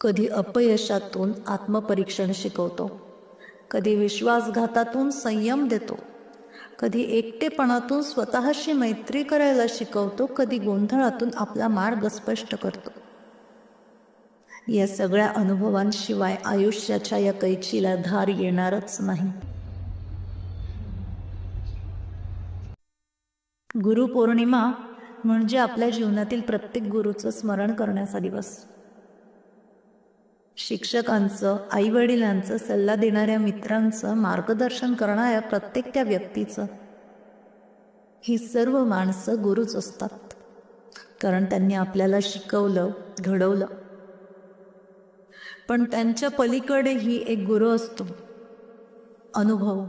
कधी अपयशातून आत्मपरीक्षण शिकवतो. कधी विश्वासघातातून संयम देतो. कधी एकटेपणातून स्वतःशी मैत्री करायला शिकवतो. कधी गोंधळातून आपला मार्ग स्पष्ट करतो. या सगळ्या अनुभवांशिवाय आयुष्याच्या या कैचीला धार येणारच नाही. गुरुपौर्णिमा म्हणजे आपल्या जीवनातील प्रत्येक गुरुचं स्मरण करण्याचा दिवस. शिक्षकांचं आईवडिलांचं सल्ला देणाऱ्या मित्रांचं मार्गदर्शन करणाऱ्या प्रत्येक त्या व्यक्तीचं. ही सर्व माणसं गुरुच असतात. कारण त्यांनी आपल्याला शिकवलं घडवलं. पण त्यांच्या पलीकडेही एक गुरु असतो. अनुभव.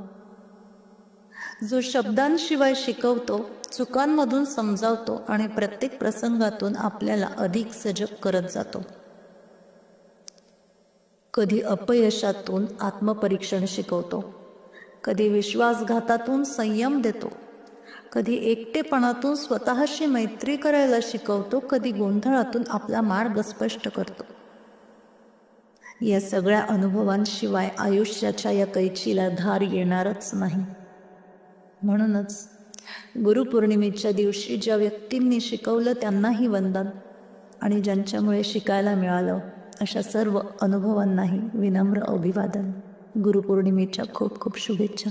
जो शब्दांशिवाय शिकवतो चुकांमधून समजावतो आणि प्रत्येक प्रसंगातून आपल्याला अधिक सजग करत जातो. कधी अपयशातून आत्मपरीक्षण शिकवतो. कधी विश्वासघातातून संयम देतो. कधी एकटेपणातून स्वतःशी मैत्री करायला शिकवतो. कधी गोंधळातून आपला मार्ग स्पष्ट करतो. या सगळ्या अनुभवांशिवाय आयुष्याच्या या कैचीला धार येणारच नाही. म्हणूनच गुरुपौर्णिमेच्या दिवशी ज्या व्यक्तींनी शिकवलं त्यांनाही वंदन आणि ज्यांच्यामुळे शिकायला मिळालं अशा सर्व अनुभवांनाही विनम्र अभिवादन. गुरुपौर्णिमेच्या खूप खूप शुभेच्छा.